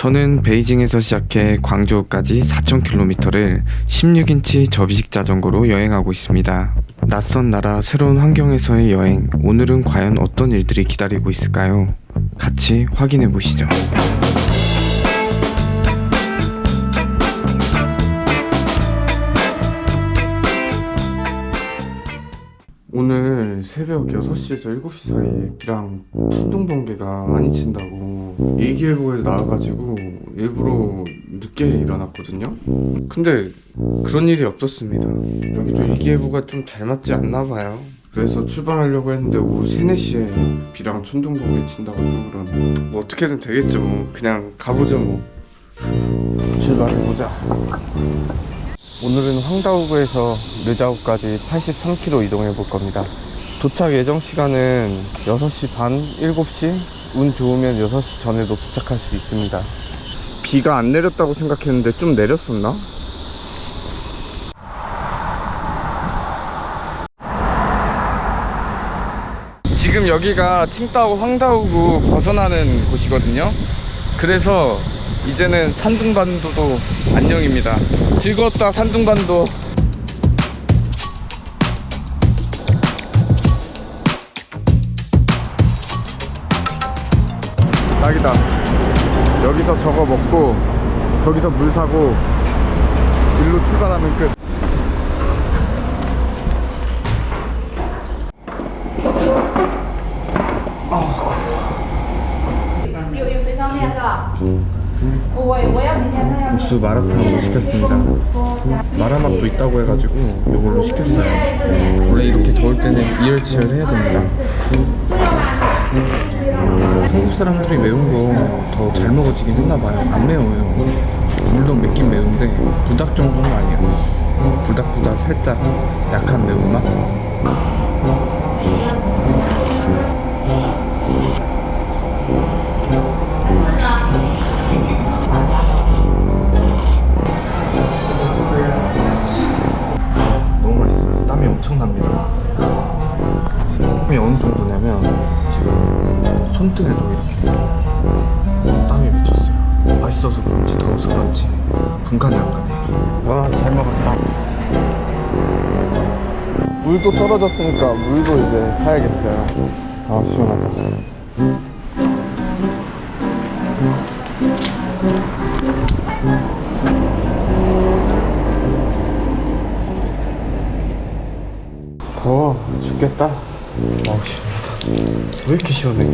저는 베이징에서 시작해 광저우까지 4,000km를 16인치 접이식 자전거로 여행하고 있습니다. 낯선 나라, 새로운 환경에서의 여행. 오늘은 과연 어떤 일들이 기다리고 있을까요? 같이 확인해 보시죠. 오늘 새벽 6시에서 7시 사이에 비랑 천둥 번개가 많이 친다고 일기예보에 나와가지고 일부러 늦게 일어났거든요. 근데 그런 일이 없었습니다. 여기도 일기예보가 좀 잘 맞지 않나 봐요. 그래서 출발하려고 했는데 오후 3, 4시에 비랑 천둥 번개 친다고 또 그러네. 뭐 어떻게든 되겠죠. 뭐. 그냥 가보죠 뭐. 출발해보자. 오늘은 황다우구에서 르자우까지 83km 이동해 볼 겁니다. 도착 예정 시간은 6시 반, 7시? 운 좋으면 6시 전에도 도착할 수 있습니다. 비가 안 내렸다고 생각했는데 좀 내렸었나? 지금 여기가 칭다오 황다우구 벗어나는 곳이거든요. 그래서 이제는 산둥반도도 안녕입니다. 즐거웠다 산둥반도. 저거 먹고 저기서 물 사고 일로 출발하면 끝. 국수 마라탕으로 음. 시켰습니다. 마라맛도 있다고 해가지고 이걸로 시켰어요. 원래 이렇게 더울 때는 이열치열 해야 됩니다. 한국 사람들이 매운 거 더 잘 먹어지긴 했나 봐요. 안 매워요. 물론 맵긴 매운데 불닭 정도는 아니야. 불닭보다 살짝 약한 매운맛? 물도 떨어졌으니까 물도 이제 사야겠어요. 아, 시원하다. 더워 죽겠다. 아 시원하다. 왜 이렇게 시원해?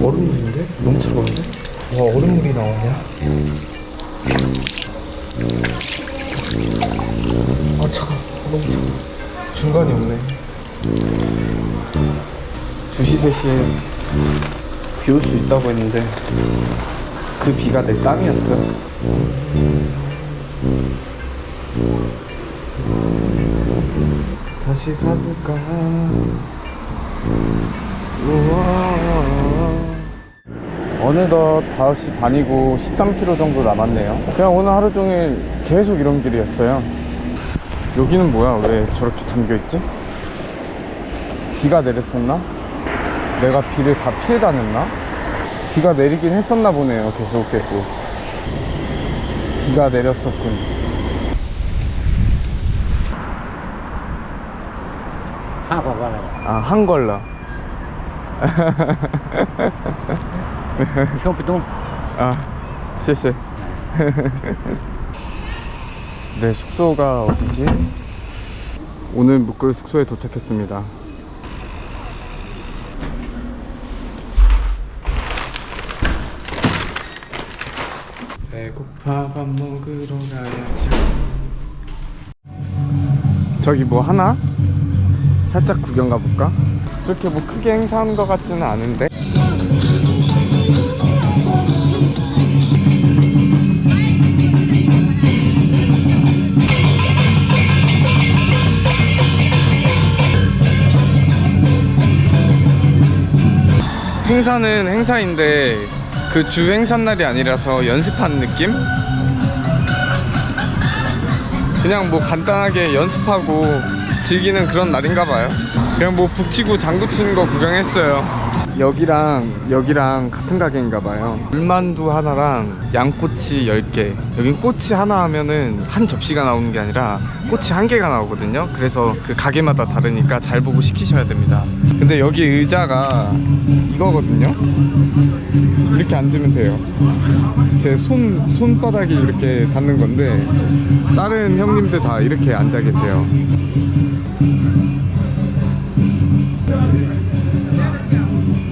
얼음물인데? 너무 차가운데? 와 얼음물이 나오냐? 아 차가. 너무 차가. 중간이 없네. 2시 3시에 비 올 수 있다고 했는데 그 비가 내 땀이었어. 다시 가볼까? 우와. 어느덧 5시 반이고 13km 정도 남았네요. 그냥 오늘 하루 종일 계속 이런 길이었어요. 여기는 뭐야? 왜 저렇게 잠겨있지? 비가 내렸었나? 내가 비를 다 피해 다녔나? 비가 내리긴 했었나 보네요. 계속 계속. 비가 내렸었군. 아, 한걸라. 시험 동 아, 谢谢。 네, 숙소가 어디지? 오늘 묵을 숙소에 도착했습니다. 배고파 밥 먹으러 가야지. 저기 뭐 하나? 살짝 구경 가볼까? 그렇게 뭐 크게 행사하는 것 같지는 않은데? 행사는 행사인데 그 주 행사 날이 아니라서 연습하는 느낌? 그냥 뭐 간단하게 연습하고 즐기는 그런 날인가 봐요. 그냥 뭐 북치고 장구 치는 거 구경했어요. 여기랑 여기랑 같은 가게인가 봐요. 물만두 하나랑 양꼬치 10개. 여긴 꼬치 하나 하면은 한 접시가 나오는 게 아니라 꼬치 한 개가 나오거든요. 그래서 그 가게마다 다르니까 잘 보고 시키셔야 됩니다. 근데 여기 의자가 이거거든요. 이렇게 앉으면 돼요. 제 손 손바닥이 이렇게 닿는 건데 다른 형님들 다 이렇게 앉아 계세요.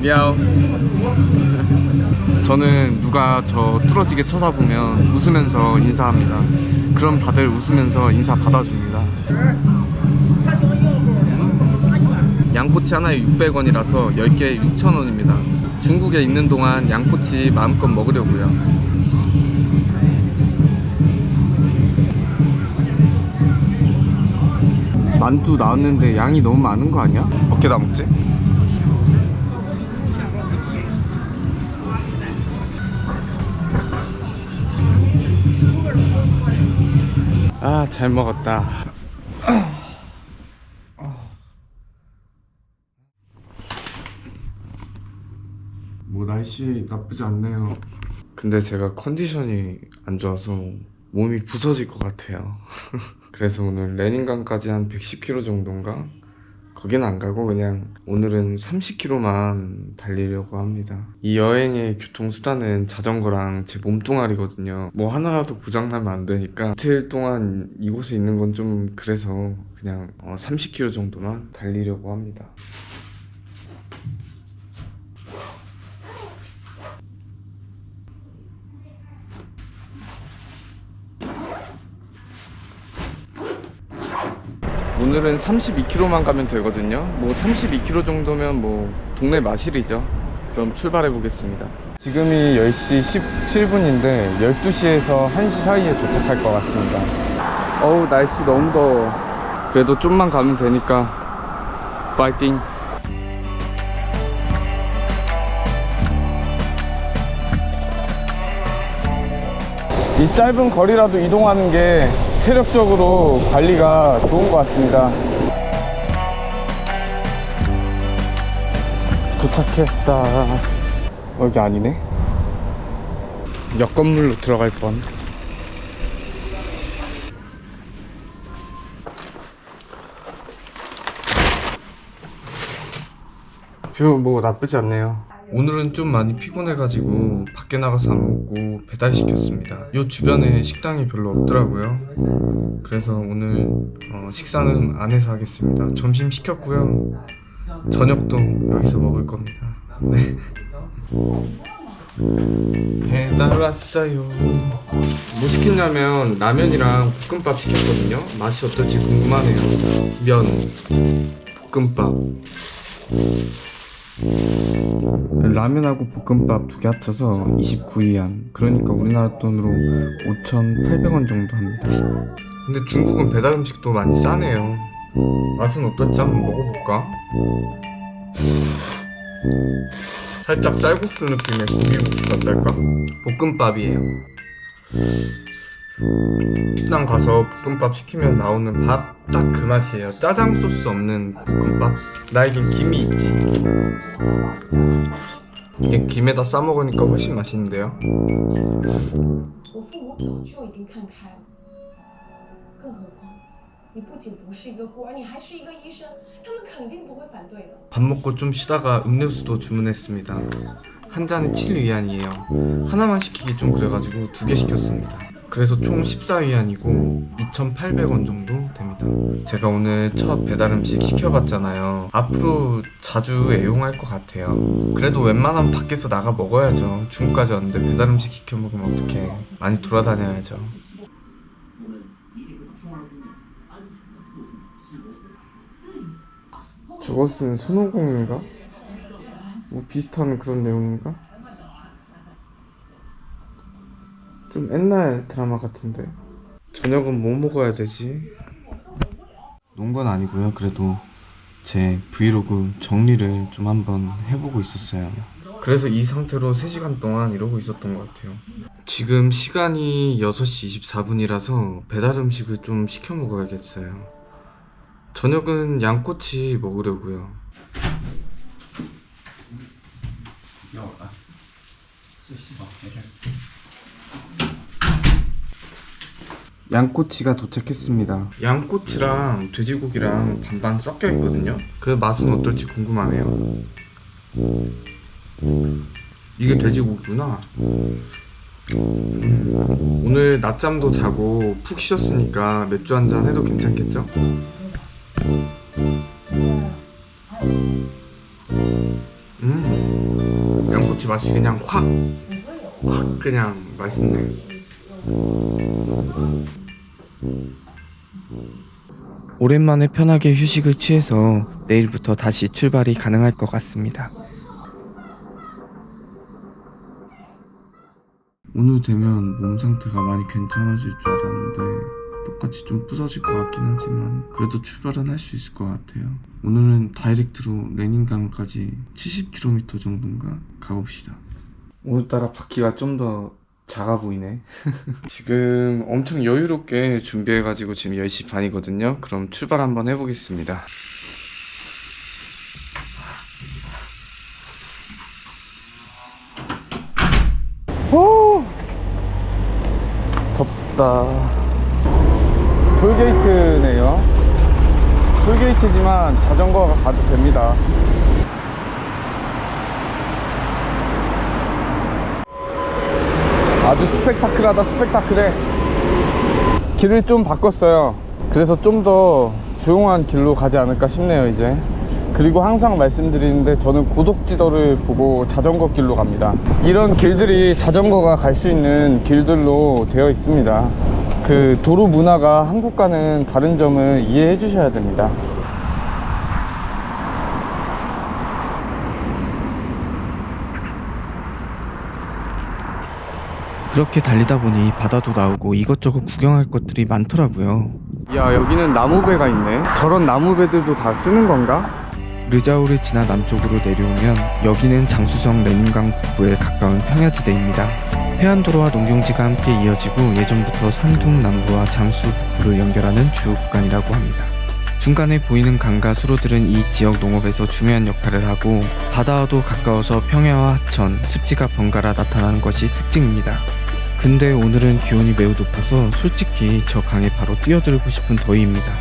미야오. 저는 누가 저 뚫어지게 쳐다보면 웃으면서 인사합니다. 그럼 다들 웃으면서 인사 받아줍니다. 양꼬치 하나에 600원이라서 10개에 6,000원입니다. 중국에 있는 동안 양꼬치 마음껏 먹으려고요. 만두 나왔는데 양이 너무 많은 거 아니야? 어떻게 다 먹지? 아, 잘 먹었다. 뭐 날씨 나쁘지 않네요. 근데 제가 컨디션이 안 좋아서 몸이 부서질 것 같아요. 그래서 오늘 레닌강까지 한 110km 정도인가? 거긴 안 가고 그냥 오늘은 30km만 달리려고 합니다. 이 여행의 교통수단은 자전거랑 제 몸뚱아리거든요. 뭐 하나라도 고장나면 안 되니까 이틀 동안 이곳에 있는 건 좀 그래서 그냥 어, 30km 정도만 달리려고 합니다. 오늘은 32km만 가면 되거든요. 뭐 32km 정도면 뭐 동네 마실이죠. 그럼 출발해 보겠습니다. 지금이 10시 17분인데 12시에서 1시 사이에 도착할 것 같습니다. 어우 날씨 너무 더워. 그래도 좀만 가면 되니까 파이팅. 이 짧은 거리라도 이동하는 게 체력적으로 관리가 좋은 것 같습니다. 도착했다. 어, 여기 아니네. 옆 건물로 들어갈 뻔. 뷰 뭐 나쁘지 않네요. 오늘은 좀 많이 피곤해가지고 밖에 나가서 안 먹고 배달 시켰습니다. 요 주변에 식당이 별로 없더라고요. 그래서 오늘 어, 식사는 안에서 하겠습니다. 점심 시켰고요. 저녁도 여기서 먹을 겁니다. 네. 배달 왔어요. 뭐 시켰냐면 라면이랑 볶음밥 시켰거든요. 맛이 어떨지 궁금하네요. 면, 볶음밥. 라면하고 볶음밥 두 개 합쳐서 29위안. 그러니까 우리나라 돈으로 5,800원 정도 합니다. 근데 중국은 배달 음식도 많이 싸네요. 맛은 어떨지? 한번 먹어볼까? 살짝 쌀국수 느낌의 고기국수 같달까? 볶음밥이에요 식당 가서 볶음밥 시키면 나오는 밥 딱 그 맛이에요. 짜장 소스 없는 볶음밥? 나에겐 김이 있지. 이게 김에다 싸 먹으니까 훨씬 맛있는데요? 밥 먹고 좀 쉬다가 음료수도 주문했습니다. 한 잔에 7위안이에요. 하나만 시키기 좀 그래가지고 두 개 시켰습니다. 그래서 총 14위안이고 2,800원 정도 됩니다. 제가 오늘 첫 배달 음식 시켜봤잖아요. 앞으로 자주 애용할 것 같아요. 그래도 웬만하면 밖에서 나가 먹어야죠. 중국까지 왔는데 배달 음식 시켜 먹으면 어떡해. 많이 돌아다녀야죠. 저것은 손오공인가? 뭐 비슷한 그런 내용인가? 좀 옛날 드라마 같은데. 저녁은 뭐 먹어야 되지? 논건 아니고요. 그래도 제 브이로그 정리를 좀 한번 해보고 있었어요. 그래서 이 상태로 3시간 동안 이러고 있었던 것 같아요. 지금 시간이 6시 24분이라서 배달 음식을 좀 시켜 먹어야겠어요. 저녁은 양꼬치 먹으려고요 양꼬치가 도착했습니다. 양꼬치랑 돼지고기랑 반반 섞여 있거든요. 그 맛은 어떨지 궁금하네요. 이게 돼지고기구나. 음, 오늘 낮잠도 자고 푹 쉬었으니까 맥주 한 잔 해도 괜찮겠죠? 음, 양꼬치 맛이 그냥 확, 확 그냥 맛있네. 오랜만에 편하게 휴식을 취해서 내일부터 다시 출발이 가능할 것 같습니다. 오늘 되면 몸 상태가 많이 괜찮아질 줄 알았는데 똑같이 좀 부서질 것 같긴 하지만 그래도 출발은 할 수 있을 것 같아요. 오늘은 다이렉트로 레닌강까지 70km 정도인가 가봅시다. 오늘따라 바퀴가 좀 더 작아 보이네. 지금 엄청 여유롭게 준비해가지고 지금 10시 반이거든요. 그럼 출발 한번 해보겠습니다. 오! 덥다. 톨게이트네요. 톨게이트지만 자전거가 가도 됩니다. 아주 스펙타클하다 스펙타클해. 길을 좀 바꿨어요. 그래서 좀 더 조용한 길로 가지 않을까 싶네요 이제. 그리고 항상 말씀드리는데 저는 고독지도를 보고 자전거 길로 갑니다. 이런 길들이 자전거가 갈 수 있는 길들로 되어 있습니다. 그 도로 문화가 한국과는 다른 점을 이해해 주셔야 됩니다 그렇게 달리다 보니 바다도 나오고 이것저것 구경할 것들이 많더라고요. 야 여기는 나무배가 있네. 저런 나무배들도 다 쓰는 건가? 르자우를 지나 남쪽으로 내려오면 여기는 장수성 레닌강 북부에 가까운 평야지대입니다. 해안도로와 농경지가 함께 이어지고 예전부터 산둥 남부와 장수 북부를 연결하는 주요 구간이라고 합니다. 중간에 보이는 강과 수로들은 이 지역 농업에서 중요한 역할을 하고 바다와도 가까워서 평야와 하천, 습지가 번갈아 나타나는 것이 특징입니다. 근데 오늘은 기온이 매우 높아서 솔직히 저 강에 바로 뛰어들고 싶은 더위입니다.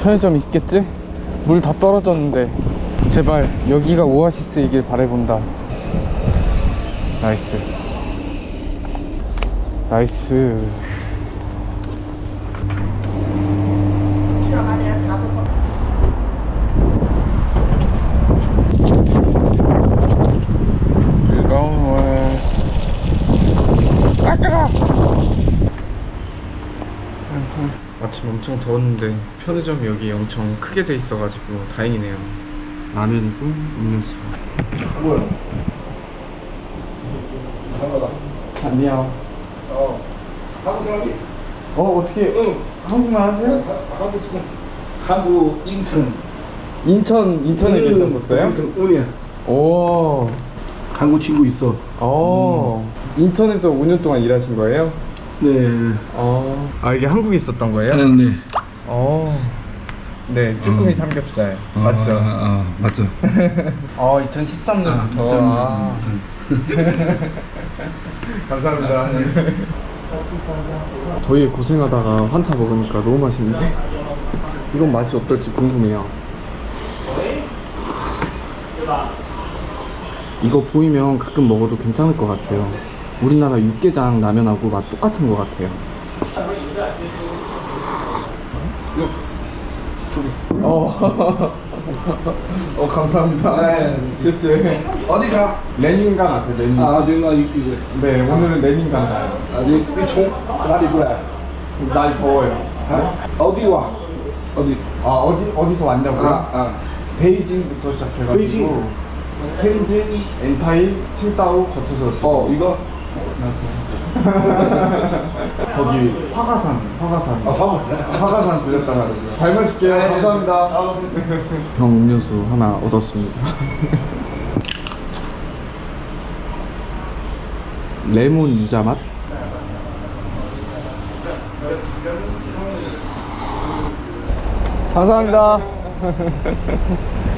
편의점 있겠지? 물 다 떨어졌는데 제발 여기가 오아시스이길 바래본다. 나이스. 나이스. 즐거운 월. 아, 뜨거! 아침 엄청 더웠는데 편의점이 여기 엄청 크게 돼 있어가지고 다행이네요. 라면이고 음료수. 뭐야? 한거다. 안녕. 어. 한국 사람이? 어 어떻게 응. 한국말 하세요? 하- 한국 지금 한국 인천. 인천 인천에 계셨었어요? 인천 은혜. 오. 한국 친구 있어. 어. 인천에서 5년 동안 일하신 거예요? 네. 어. 아 이게 한국에 있었던 거예요? 아, 네. 어. 네, 쭈꾸미 삼겹살 맞죠? 아, 아, 맞죠. 어, 2013년부터. 아, 감사합니다. 더위에 고생하다가 환타 먹으니까 너무 맛있는데? 이건 맛이 어떨지 궁금해요. 이거 보이면 가끔 먹어도 괜찮을 것 같아요. 우리나라 육개장 라면하고 맛 똑같은 것 같아요. 저기. 어, 어 감사합니다. 네. 실수. 어디가? 레닌강 앞에 레닌. 아, 내가 이거. 네, 오늘은 레닌강 가요. 아, 니, 총 나리 뭐야? 날 더워요. 아? 어디 와? 어디? 아 어디 어디서 왔냐고요? 아, 아. 베이징부터 시작해가지고 베이징. 텐진, 엔타이, 칭다오 거쳐서 어, 이거? 거기 화가산, 화가산. 아, 봐봤어요. 화가산 들렸다가 잘 마실게요. 감사합니다. 병 음료수 하나 얻었습니다. 레몬 유자 맛? 감사합니다.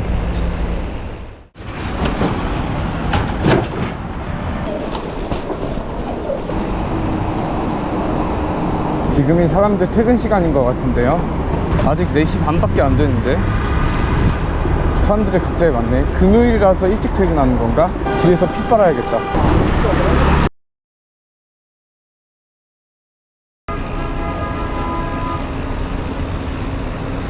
지금이 사람들 퇴근 시간인 것 같은데요. 아직 4시 반밖에 안 됐는데. 사람들이 갑자기 많네. 금요일이라서 일찍 퇴근하는 건가? 뒤에서 피 빨아야겠다.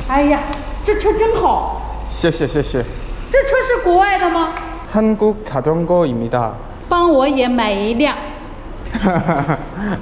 哎呀，这车真好，谢谢谢谢.这车是国外的吗？ 한국 자전거입니다. 帮我也买一辆。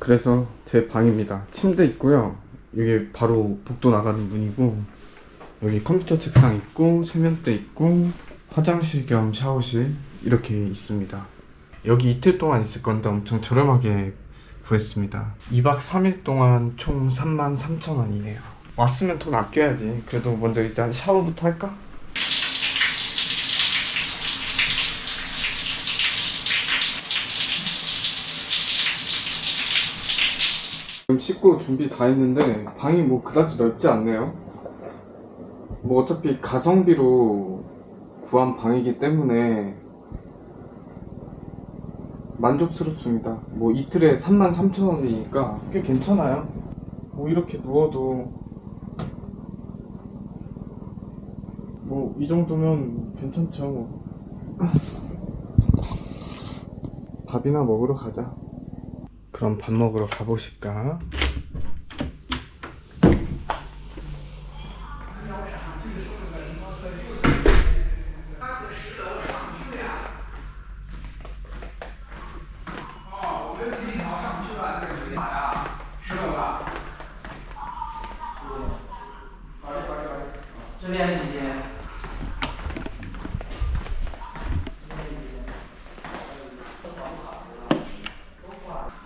그래서 제 방입니다. 침대 있고요. 이게 바로 복도 나가는 문이고 여기 컴퓨터 책상 있고 세면대 있고 화장실 겸 샤워실 이렇게 있습니다. 여기 이틀 동안 있을 건데 엄청 저렴하게 구했습니다. 2박 3일 동안 총 3만 3천 원이네요. 왔으면 돈 아껴야지. 그래도 먼저 일단 샤워부터 할까? 지금 씻고 준비 다 했는데 방이 뭐 그다지 넓지 않네요. 뭐 어차피 가성비로 구한 방이기 때문에 만족스럽습니다. 뭐 이틀에 33,000원이니까 꽤 괜찮아요. 뭐 이렇게 누워도 뭐 이 정도면 괜찮죠. 밥이나 먹으러 가자. 그럼 밥 먹으러 가보실까?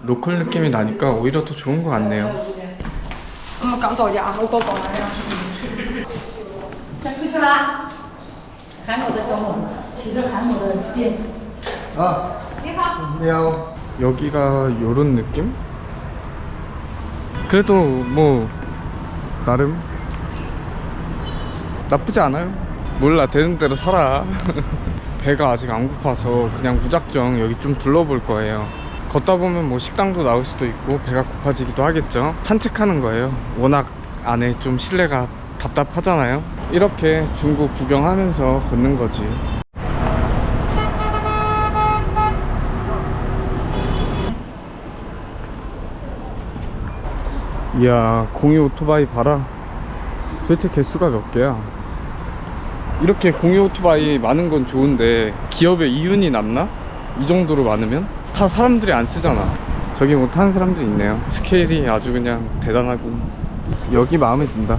로컬 느낌이 나니까 오히려 더 좋은 것 같네요. 엄마 깜짝이야. 오빠 봐요. 잘 크셔라. 한국의 정원. 지금 한국의 예. 아. 안녕. 여기가 요런 느낌? 그래도 뭐 나름 나쁘지 않아요. 몰라 되는 대로 살아. 배가 아직 안 고파서 그냥 무작정 여기 좀 둘러볼 거예요. 걷다 보면 뭐 식당도 나올 수도 있고 배가 고파지기도 하겠죠. 산책하는 거예요. 워낙 안에 좀 실내가 답답하잖아요. 이렇게 중국 구경하면서 걷는 거지. 이야 공유 오토바이 봐라 도대체 개수가 몇 개야 이렇게 공유 오토바이 많은 건 좋은데 기업에 이윤이 남나? 이 정도로 많으면? 다 사람들이 안 쓰잖아. 저기 뭐 타는 사람들이 있네요. 스케일이 아주 그냥 대단하고. 여기 마음에 든다.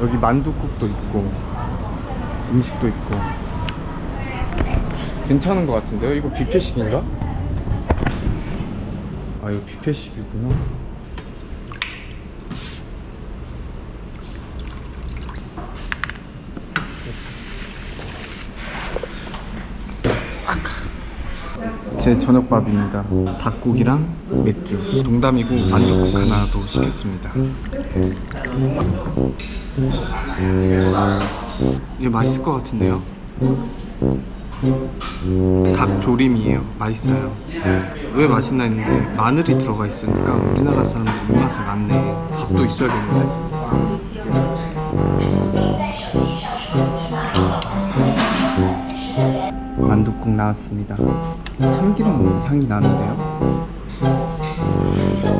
여기 만두국도 있고 음식도 있고. 괜찮은 것 같은데요? 이거 뷔페식인가? 아 이거 뷔페식이구나 제 저녁밥입니다. 닭고기랑 맥주, 농담이고 만두국 하나 더 시켰습니다. 이게 맛있을 것 같은데요. 닭 조림이에요. 맛있어요. 왜 맛있나 했는데 마늘이 들어가 있으니까 우리나라 사람들 입맛에 맞네. 밥도 있어야겠는데. 만두국 나왔습니다. 참기름 향이 나는데요.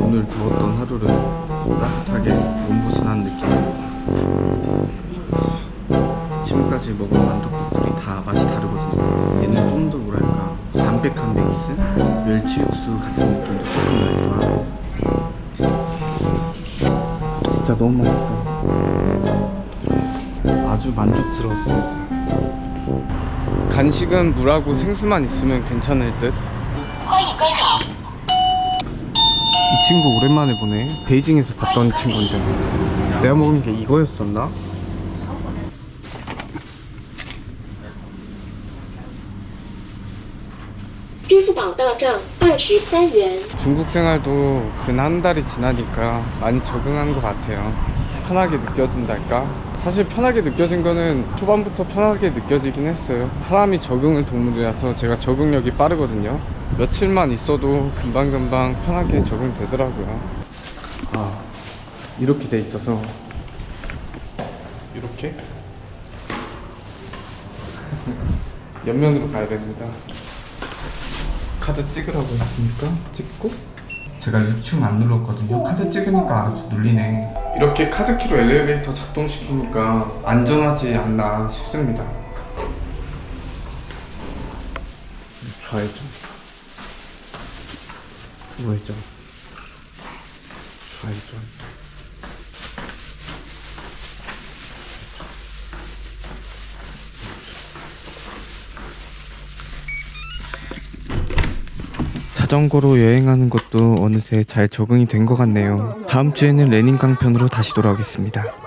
오늘 더웠던 하루를 따뜻하게 몸보신한 느낌입니다. 지금까지 먹은 만두국들이 다 맛이 다르거든요. 얘는 좀 더 뭐랄까 담백한 베이스, 멸치 육수 같은 느낌도 조금 나기도 하고. 진짜 너무 맛있어요. 아주 만족스러웠습니다. 간식은 물하고 생수만 있으면 괜찮을 듯. 이 친구 오랜만에 보네. 베이징에서 봤던 친구인데. 내가 먹은 게 이거였었나? 중국 생활도 근 한 달이 지나니까 많이 적응한 것 같아요. 편하게 느껴진달까? 사실 편하게 느껴진 거는 초반부터 편하게 느껴지긴 했어요. 사람이 적응을 동물이라서 제가 적응력이 빠르거든요. 며칠만 있어도 금방금방 편하게 적응되더라고요. 아, 이렇게 돼 있어서 이렇게 옆면으로 가야 됩니다. 카드 찍으라고 했으니까 찍고 제가 6층 안 눌렀거든요. 카드 찍으니까 알아서 눌리네. 이렇게 카드키로 엘리베이터 작동시키니까 안전하지 않나 싶습니다. 좌회전. 우회전. 좌회전 자전거로 여행하는 것도 어느새 잘 적응이 된 것 같네요. 다음 주에는 레닌강 편으로 다시 돌아오겠습니다.